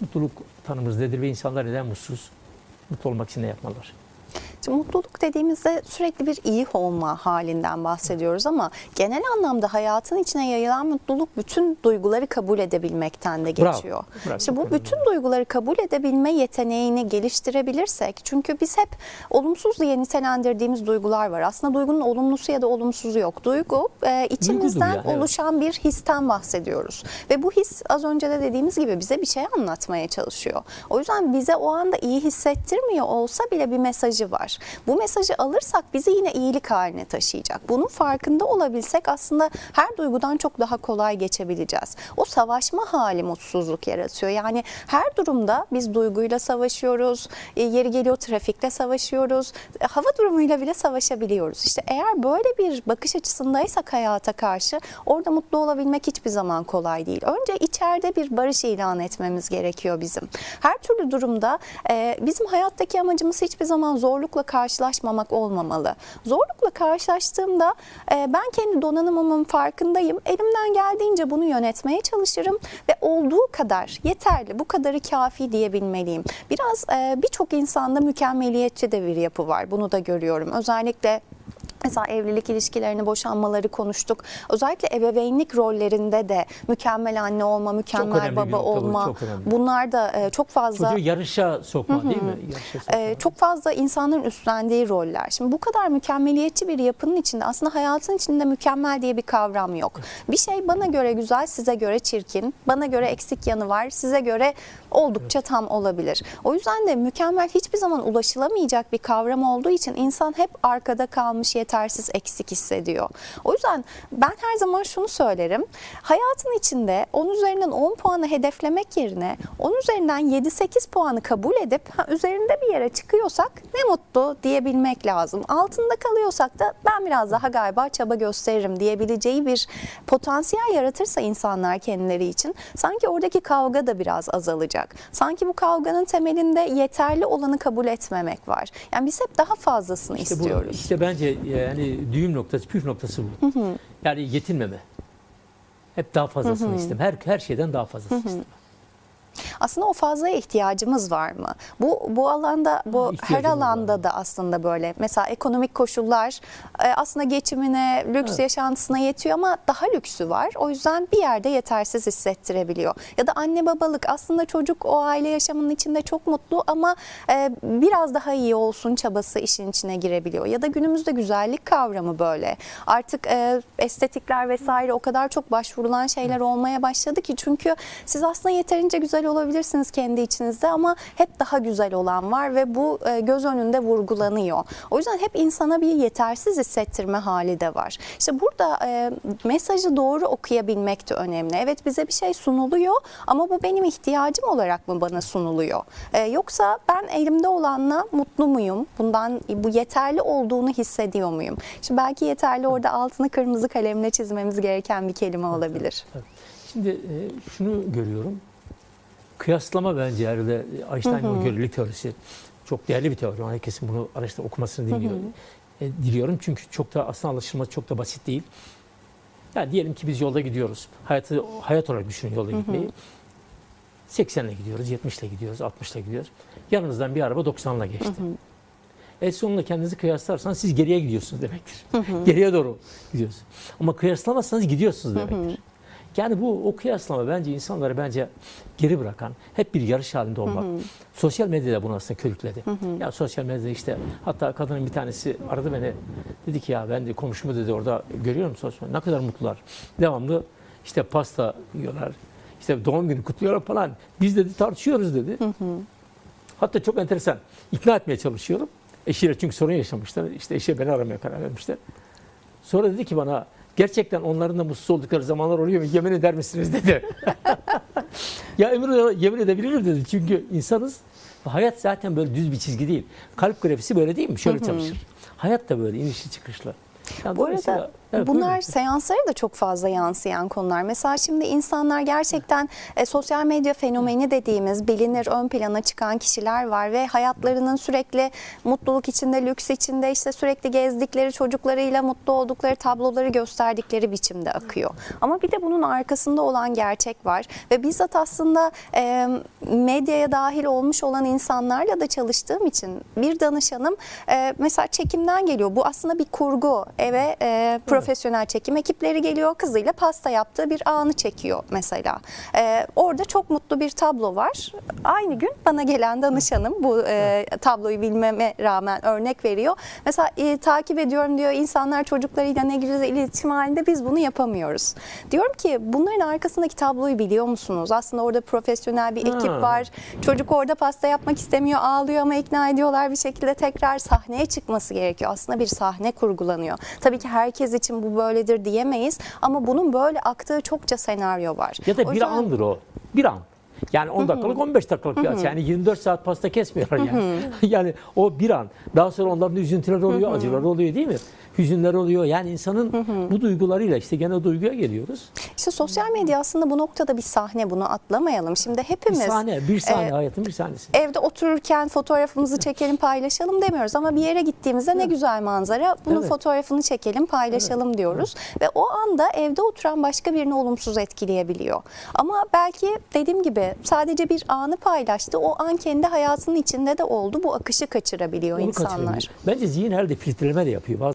Mutluluk tanımımız nedir ve insanlar neden mutsuz? Mutlu olmak için ne yapmalılar? Şimdi mutluluk dediğimizde sürekli bir iyi olma halinden bahsediyoruz ama genel anlamda hayatın içine yayılan mutluluk bütün duyguları kabul edebilmekten de geçiyor. bravo, İşte bu bütün duyguları kabul edebilme yeteneğini geliştirebilirsek çünkü biz hep olumsuz diye nitelendirdiğimiz duygular var. Aslında duygunun olumlusu ya da olumsuzu yok. Duygu e, içimizden ya, evet. oluşan bir histen bahsediyoruz. Ve bu his az önce de dediğimiz gibi bize bir şey anlatmaya çalışıyor. O yüzden bize o anda iyi hissettirmiyor olsa bile bir mesajı var. Bu mesajı alırsak bizi yine iyilik haline taşıyacak. Bunun farkında olabilsek aslında her duygudan çok daha kolay geçebileceğiz. O savaşma hali mutsuzluk yaratıyor. Yani her durumda biz duyguyla savaşıyoruz. E, Yeri geliyor trafikle savaşıyoruz. e, Hava durumuyla bile savaşabiliyoruz. İşte eğer böyle bir bakış açısındaysak hayata karşı orada mutlu olabilmek hiçbir zaman kolay değil. Önce içeride bir barış ilan etmemiz gerekiyor bizim. Her türlü durumda e, bizim hayattaki amacımız hiçbir zaman zorlukla karşılaşmamak olmamalı. Zorlukla karşılaştığımda e, ben kendi donanımımın farkındayım. Elimden geldiğince bunu yönetmeye çalışırım ve olduğu kadar yeterli, bu kadarı kafi diyebilmeliyim. Biraz e, birçok insanda mükemmeliyetçi de bir yapı var. Bunu da görüyorum. Özellikle Mesela evlilik ilişkilerini, boşanmaları konuştuk. Özellikle ebeveynlik rollerinde de mükemmel anne olma, mükemmel baba nokta olma. Bunlar da e, çok fazla Çocuğu yarışa sokma değil mi? Yarışa sokma. ee, çok fazla insanların üstlendiği roller. Şimdi bu kadar mükemmeliyetçi bir yapının içinde aslında hayatın içinde mükemmel diye bir kavram yok. Bir şey bana göre güzel, size göre çirkin, bana göre eksik yanı var, size göre oldukça tam olabilir. O yüzden de mükemmel hiçbir zaman ulaşılamayacak bir kavram olduğu için insan hep arkada kalmış, yetersiz, eksik hissediyor. O yüzden ben her zaman şunu söylerim. Hayatın içinde 10 üzerinden 10 puanı hedeflemek yerine 10 üzerinden 7-8 puanı kabul edip ha, üzerinde bir yere çıkıyorsak ne mutlu diyebilmek lazım. Altında kalıyorsak da ben biraz daha galiba çaba gösteririm diyebileceği bir potansiyel yaratırsa insanlar kendileri için sanki oradaki kavga da biraz azalacak. Sanki bu kavganın temelinde yeterli olanı kabul etmemek var. Yani biz hep daha fazlasını İşte bu, istiyoruz. işte bence yani düğüm noktası, püf noktası bu. Yani yetinmeme. Hep daha fazlasını istem. Her her şeyden daha fazlasını istem. Aslında o fazlaya ihtiyacımız var mı? Bu bu alanda bu her ihtiyacımız alanda var. da aslında böyle. Mesela ekonomik koşullar e, aslında geçimine, lüks Evet. yaşantısına yetiyor ama daha lüksü var. O yüzden bir yerde yetersiz hissettirebiliyor. Ya da anne babalık aslında çocuk o aile yaşamının içinde çok mutlu ama e, biraz daha iyi olsun çabası işin içine girebiliyor. Ya da günümüzde güzellik kavramı böyle. Artık e, estetikler vesaire o kadar çok başvurulan şeyler olmaya başladı ki çünkü siz aslında yeterince güzel olabilirsiniz kendi içinizde ama hep daha güzel olan var ve bu e, göz önünde vurgulanıyor. O yüzden hep insana bir yetersiz hissettirme hali de var. İşte burada e, mesajı doğru okuyabilmek de önemli. Evet bize bir şey sunuluyor ama bu benim ihtiyacım olarak mı bana sunuluyor? E, yoksa ben elimde olanla mutlu muyum? Bundan bu yeterli olduğunu hissediyor muyum? Şimdi belki yeterli orada altını kırmızı kalemle çizmemiz gereken bir kelime olabilir. Tabii. Şimdi şunu görüyorum. Kıyaslama bence herhalde Einstein'ın o görelilik teorisi çok değerli bir teori. Herkesin bunu araştırıp okumasını diliyorum. E, diliyorum çünkü çok da aslında anlaşılması çok da basit değil. Yani diyelim ki biz yolda gidiyoruz. Hayatı hayat olarak düşünün yolda gitmeyi. 80 ile gidiyoruz, 70 ile gidiyoruz, 60 ile gidiyoruz. Yanınızdan bir araba 90 ile geçti. E sonunda kendinizi kıyaslarsanız siz geriye gidiyorsunuz demektir. Geriye doğru gidiyorsunuz. Ama kıyaslamazsanız gidiyorsunuz demektir. Yani bu o kıyaslama bence insanları bence geri bırakan, hep bir yarış halinde olmak. Sosyal medyada bunu aslında körükledi. Ya sosyal medyada işte hatta kadının bir tanesi aradı beni. Dedi ki ya ben de komşumu dedi orada görüyorum sosyal ne kadar mutlular. Devamlı işte pasta yiyorlar. İşte doğum günü kutluyorlar falan. Biz dedi tartışıyoruz dedi. Hatta çok enteresan. ikna etmeye çalışıyorum. Eşiyle çünkü sorun yaşamışlar. İşte eşi beni aramaya karar vermişler. Sonra dedi ki bana gerçekten onların da mutsuz oldukları zamanlar oluyor mu? Yemin eder misiniz dedi. ya emin, yemin edebilirim dedi. Çünkü insanız. Hayat zaten böyle düz bir çizgi değil. Kalp grafisi böyle değil mi? Şöyle çalışır. Hayat da böyle inişli çıkışlı. Yani Bu arada- Evet, bunlar buyurun. seanslara da çok fazla yansıyan konular. Mesela şimdi insanlar gerçekten e, sosyal medya fenomeni dediğimiz bilinir ön plana çıkan kişiler var ve hayatlarının sürekli mutluluk içinde, lüks içinde işte sürekli gezdikleri çocuklarıyla mutlu oldukları tabloları gösterdikleri biçimde akıyor. Ama bir de bunun arkasında olan gerçek var ve bizzat aslında e, medyaya dahil olmuş olan insanlarla da çalıştığım için bir danışanım e, mesela çekimden geliyor. Bu aslında bir kurgu. Eve e, profesyonel çekim ekipleri geliyor. Kızıyla pasta yaptığı bir anı çekiyor mesela. E, orada çok mutlu bir tablo var. Aynı gün bana gelen danışanım bu e, tabloyu bilmeme rağmen örnek veriyor. Mesela e, takip ediyorum diyor insanlar çocuklarıyla ne güzel iletişim halinde biz bunu yapamıyoruz. Diyorum ki bunların arkasındaki tabloyu biliyor musunuz? Aslında orada profesyonel bir ekip Ha. var. Çocuk orada pasta yapmak istemiyor, ağlıyor ama ikna ediyorlar bir şekilde tekrar sahneye çıkması gerekiyor. Aslında bir sahne kurgulanıyor. Tabii ki herkes için bu böyledir diyemeyiz ama bunun böyle aktığı çokça senaryo var. Ya da O bir yüzden- andır o. Bir an. Yani 10 dakikalık 15 dakikalık bir an. Yani 24 saat pasta kesmiyorlar yani. yani o bir an. Daha sonra onların üzüntüleri oluyor, acıları oluyor değil mi? Hüzünler oluyor. Yani insanın bu duygularıyla işte gene duyguya geliyoruz. İşte sosyal medya aslında bu noktada bir sahne bunu atlamayalım. Şimdi Bir hepimiz sahne, bir sahne e, hayatın bir sahnesi. evde otururken fotoğrafımızı çekelim paylaşalım demiyoruz ama bir yere gittiğimizde ne güzel manzara bunun Evet. fotoğrafını çekelim paylaşalım diyoruz ve o anda evde oturan başka birini olumsuz etkileyebiliyor. Ama belki dediğim gibi sadece bir anı paylaştı o an kendi hayatının içinde de oldu bu akışı kaçırabiliyor Onu insanlar. kaçırabiliyor. Bence zihin herhalde filtreleme de yapıyor. Bazı